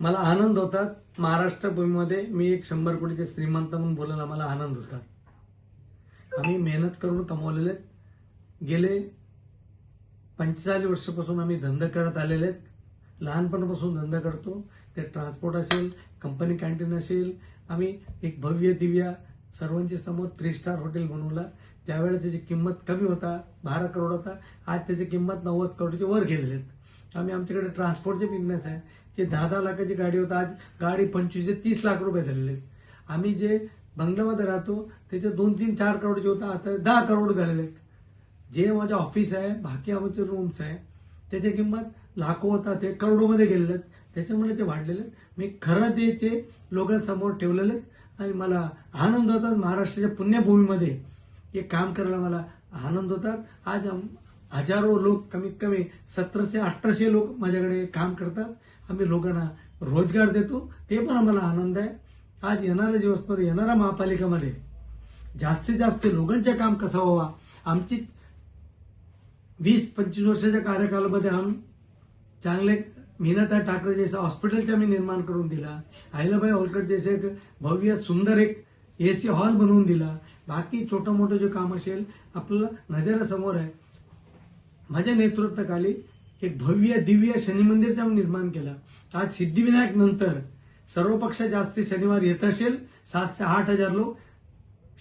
मला आनंद होतात महाराष्ट्र भूमीमध्ये मी एक शंभर कोटीचे श्रीमंत म्हणून बोलायला मला आनंद होतात आम्ही मेहनत करून कमवलेले. आहेत. गेले पंचेचाळीस वर्षापासून आम्ही धंदा करत आलेले. आहेत लहानपणापासून धंदा करतो. ते ट्रान्सपोर्ट असेल कंपनी कॅन्टीन असेल. आम्ही एक भव्य दिव्या सर्वांच्या समोर थ्री स्टार हॉटेल बनवला. त्यावेळेस त्याची किंमत कमी होता बारा करोड होता. आज त्याची किंमत नव्वद करोडची वर गेलेली. आहेत आम्ही आमच्याकडे ट्रान्सपोर्टचे बिझनेस आहे. जे दहा दहा लाखाची गाडी होता. आज गाडी पंचवीस ते तीस लाख रुपये झालेले आहेत. आम्ही जे बंगल्यामध्ये राहतो त्याचे दोन तीन चार करोडचे होता. आता दहा करोड झालेले आहेत. जे माझे ऑफिस आहे बाकी आमचे रूम्स आहे त्याची किंमत लाखो होता. ते करोडोमध्ये गेलेले आहेत. त्याच्यामुळे ते वाढलेले आहेत. मी खरं ते ते लोकांसमोर ठेवलेले आहेत. आणि मला आनंद होतात. महाराष्ट्राच्या पुण्यभूमीमध्ये हे काम करायला मला आनंद होतात. आज आम- हजारो लोक कमीत कमी सतराशे अठराशे लोक माझ्याकडे काम करतात. आम्ही लोकांना रोजगार देतो. ते पण आम्हाला आनंद आहे. आज येणाऱ्या दिवसमध्ये येणाऱ्या महापालिकेमध्ये जास्तीत जास्त लोकांचे काम कसं व्हावा? आमची वीस पंचवीस वर्षाच्या कार्यकालामध्ये आम चांगले मीनाताई ठाकरे जैसा हॉस्पिटलचा मी निर्माण करून दिला. अहिलाबाई होलकर जैसे एक भव्य सुंदर एक एसी हॉल बनवून दिला. बाकी छोटं मोठं जे काम असेल आपलं नजरेसमोर आहे. माझ्या नेतृत्वाखाली एक भव्य दिव्य शनी मंदिरचा जाऊन निर्माण केला. आज सिद्धिविनायक नंतर सर्व पक्ष जास्ती शनिवार येत असेल सातशे आठ हजार लोक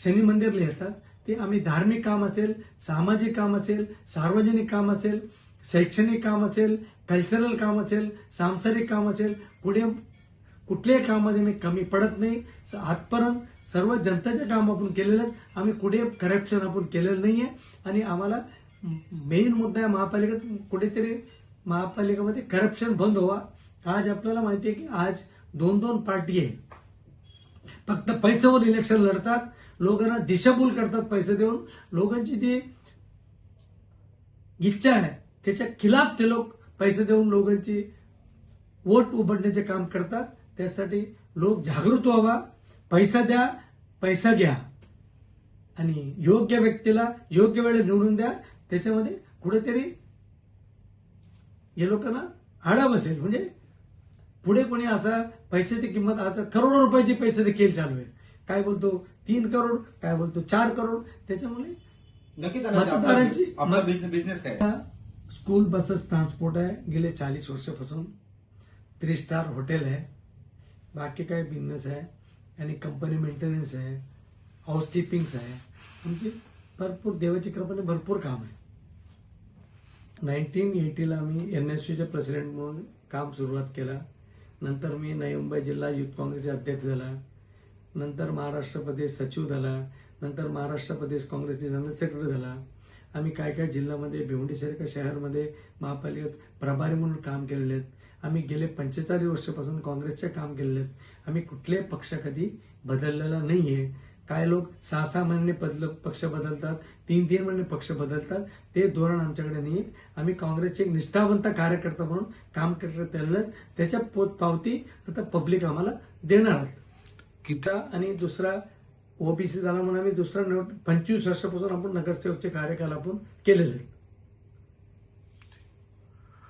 शनी मंदिरला येतात. ते आम्ही धार्मिक काम असेल सामाजिक काम असेल सार्वजनिक काम असेल शैक्षणिक काम असेल कल्चरल काम असेल सांसारिक काम असेल पुढे कुठल्याही कामामध्ये मी कमी पडत नाही. आजपर्यंत सर्व जनतेचे काम आपण केलेलं आम्ही कुठे करप्शन आपण केलेलं नाहीये. आणि आम्हाला मेन मुद्दा आहे महापालिकेत कुठेतरी महापालिकेमध्ये करप्शन बंद व्हावा. आज आपल्याला माहिती आहे की आज दोन दोन पार्टी आहे फक्त पैशावर इलेक्शन लढतात. लोकांना दिशाभूल करतात पैसे देऊन. लोकांची ती इच्छा आहे त्याच्या खिलाफ ते लोक पैसे देऊन लोकांची वोट उघडण्याचे काम करतात. त्यासाठी लोक जागृत व्हावा. पैसा द्या पैसा घ्या. आणि योग्य व्यक्तीला योग्य वेळेला निवडून द्या. त्याच्यामध्ये कुठेतरी या लोकांना आडा बसेल म्हणजे पुढे कोणी असा पैशाची किंमत आता करोडो रुपयाची पैसे देखील चालू आहे काय बोलतो? तीन करोड काय बोलतो? चार करोड. त्याच्यामुळे नक्कीच मतदारांची- बिझनेस काय? स्कूल बसेस ट्रान्सपोर्ट आहे. गेले चाळीस वर्षापासून. थ्री स्टार हॉटेल आहे. बाकी काय बिझनेस आहे. आणि कंपनी मेंटेनन्स आहे. हाऊसकीपिंग्स आहे. म्हणजे भरपूर देवाची कृपेने भरपूर काम आहे. नाईन्टीन एटीला मी एन एस यूचे प्रेसिडेंट म्हणून काम सुरुवात केला. नंतर मी नवी मुंबई जिल्हा युथ काँग्रेसचे अध्यक्ष झाला. नंतर महाराष्ट्र प्रदेश सचिव झाला. नंतर महाराष्ट्र प्रदेश काँग्रेसचे जनरल सेक्रेटरी झाला. आम्ही काय काय जिल्ह्यामध्ये भिवंडीसारख्या शहरामध्ये महापालिकेत प्रभारी म्हणून काम केलेले आहेत. आम्ही गेले पंचेचाळीस वर्षापासून काँग्रेसचे काम केलेले आहेत. आम्ही कुठल्याही पक्ष कधी बदललेला नाही आहे काय लोक? सहा सहा महिने बदल पक्ष बदलतात तीन तीन महिने पक्ष बदलतात. ते धोरण आमच्याकडे नाही. आम्ही काँग्रेसचे एक निष्ठावंत कार्यकर्ता म्हणून काम करत आलेलो. त्याच्या पोत पावती आता पब्लिक आम्हाला देणार आहेत. किता? आणि दुसरा ओबीसी झाला म्हणून आम्ही दुसरा पंचवीस वर्षापासून आपण नगरसेवकचे कार्यकाल आपण केलेले आहेत.